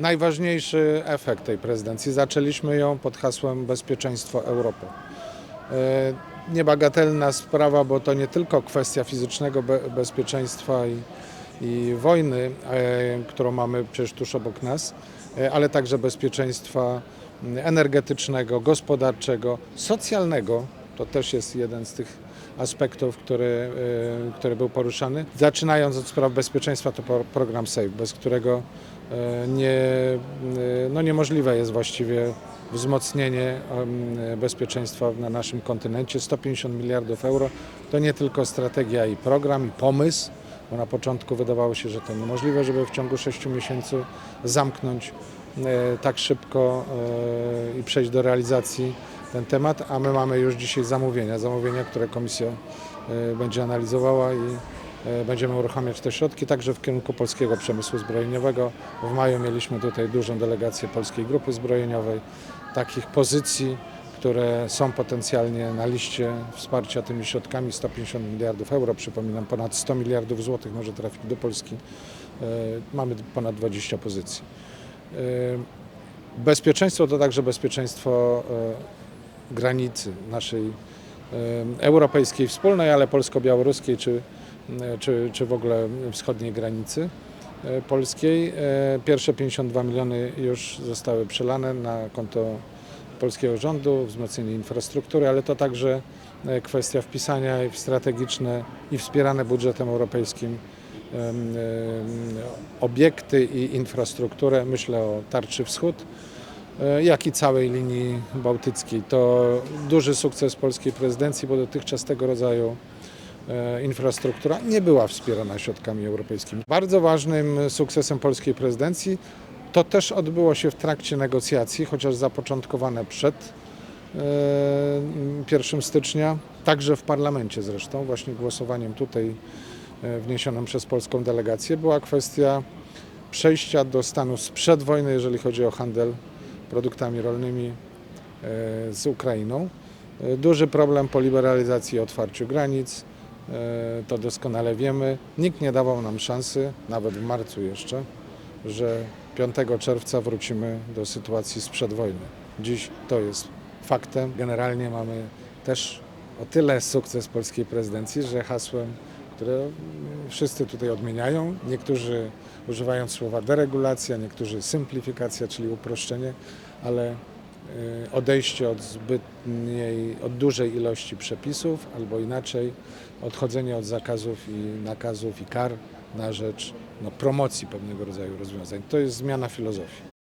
Najważniejszy efekt tej prezydencji. Zaczęliśmy ją pod hasłem Bezpieczeństwo Europy. E, Niebagatelna sprawa, bo to nie tylko kwestia fizycznego be- bezpieczeństwa i, i wojny, e, którą mamy przecież tuż obok nas, e, ale także bezpieczeństwa m, energetycznego, gospodarczego, socjalnego. To też jest jeden z tych aspektów, który, e, który był poruszany. Zaczynając od spraw bezpieczeństwa, to pro- program SAFE, bez którego e, nie, e, no niemożliwe jest właściwie wzmocnienie bezpieczeństwa na naszym kontynencie. 150 miliardów euro to nie tylko strategia i program, i pomysł, bo na początku wydawało się, że to niemożliwe, żeby w ciągu 6 miesięcy zamknąć tak szybko i przejść do realizacji ten temat, a my mamy już dzisiaj zamówienia, zamówienia, które komisja e, będzie analizowała i e, będziemy uruchamiać te środki także w kierunku polskiego przemysłu zbrojeniowego. W maju mieliśmy tutaj dużą delegację Polskiej Grupy Zbrojeniowej, takich pozycji, które są potencjalnie na liście wsparcia tymi środkami 150 miliardów euro, przypominam ponad 100 miliardów złotych może trafić do Polski. E, Mamy ponad 20 pozycji. Bezpieczeństwo to także bezpieczeństwo granicy naszej europejskiej wspólnej, ale polsko-białoruskiej czy, czy, czy w ogóle wschodniej granicy e, polskiej. E, Pierwsze 52 miliony już zostały przelane na konto polskiego rządu, wzmocnienie infrastruktury, ale to także e, kwestia wpisania w strategiczne i wspierane budżetem europejskim obiekty i infrastrukturę. Myślę o Tarczy Wschód, jak i całej linii bałtyckiej. To duży sukces polskiej prezydencji, bo dotychczas tego rodzaju e, infrastruktura nie była wspierana środkami europejskimi. Bardzo ważnym sukcesem polskiej prezydencji to też odbyło się w trakcie negocjacji, chociaż zapoczątkowane przed e, 1 stycznia, także w parlamencie zresztą, właśnie głosowaniem tutaj e, wniesionym przez polską delegację, była kwestia przejścia do stanu sprzed wojny, jeżeli chodzi o handel produktami rolnymi e, z Ukrainą. E, Duży problem po liberalizacji i otwarciu granic, e, to doskonale wiemy. Nikt nie dawał nam szansy, nawet w marcu jeszcze, że 5 czerwca wrócimy do sytuacji sprzed wojny. Dziś to jest faktem. Generalnie mamy też o tyle sukces polskiej prezydencji, że hasłem, które wszyscy tutaj odmieniają, niektórzy używają słowa deregulacja, niektórzy symplifikacja, czyli uproszczenie, ale y, odejście od zbytniej, od dużej ilości przepisów, albo inaczej, odchodzenie od zakazów i nakazów i kar na rzecz no, promocji pewnego rodzaju rozwiązań. To jest zmiana filozofii.